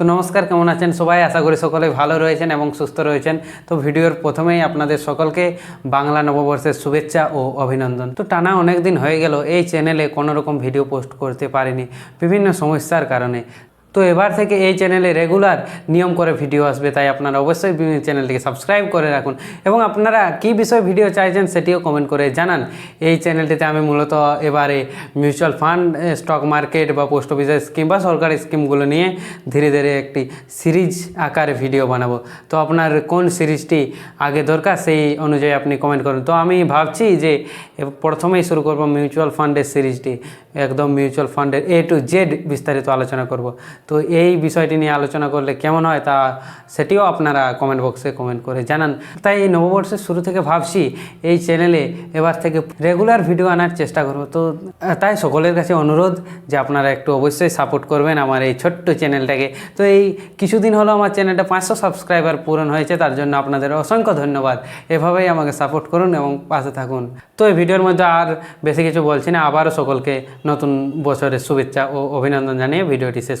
তো নমস্কার, কেমন আছেন সবাই? আশা করি সকলে ভালো রয়েছেন এবং সুস্থ রয়েছেন। তো ভিডিওর প্রথমেই আপনাদের সকলকে বাংলা নববর্ষের শুভেচ্ছা ও অভিনন্দন। তো টানা অনেক দিন হয়ে গেল, এই চ্যানেলে কোনো রকম ভিডিও পোস্ট করতে পারিনি, বিভিন্ন সমস্যার কারণে। তো এবার থেকে এই চ্যানেলে রেগুলার নিয়ম করে ভিডিও আসবে, তাই আপনারা অবশ্যই চ্যানেলটিকে সাবস্ক্রাইব করে রাখুন। এবং আপনারা কী বিষয়ে ভিডিও চাইছেন সেটিও কমেন্ট করে জানান। এই চ্যানেলটিতে আমি মূলত এবারে মিউচুয়াল ফান্ড স্টক মার্কেট বা পোস্ট অফিসের স্কিম বা সরকারি স্কিমগুলো নিয়ে ধীরে ধীরে একটি সিরিজ আকারে ভিডিও বানাবো। তো আপনার কোন সিরিজটি আগে দরকার সেই অনুযায়ী আপনি কমেন্ট করুন। তো আমি ভাবছি যে প্রথমেই শুরু করব মিউচুয়াল ফান্ডের সিরিজটি একদম মিউচুয়াল ফান্ডের এ টু জেড বিস্তারিত আলোচনা করব। তো এই বিষয়টি নিয়ে আলোচনা করলে কেমন হয় তা সেটিও আপনারা কমেন্ট বক্সে কমেন্ট করে জানান। তাই এই নববর্ষের শুরু থেকে ভাবছি এই চ্যানেলে এবার থেকে রেগুলার ভিডিও আনার চেষ্টা করব। তো তাই সকলের কাছে অনুরোধ যে আপনারা একটু অবশ্যই সাপোর্ট করবেন আমার এই ছোট্ট চ্যানেলটাকে তো এই কিছুদিন হলো আমার চ্যানেলটা পাঁচশো সাবস্ক্রাইবার পূরণ হয়েছে, তার জন্য আপনাদের অসংখ্য ধন্যবাদ। এভাবেই আমাকে সাপোর্ট করুন এবং পাশে থাকুন। তো এই ভিডিওর মধ্যে আর বেশি কিছু বলছি না, আবারও সকলকে নতুন বছরের শুভেচ্ছা ও অভিনন্দন জানিয়ে ভিডিওটি শেষ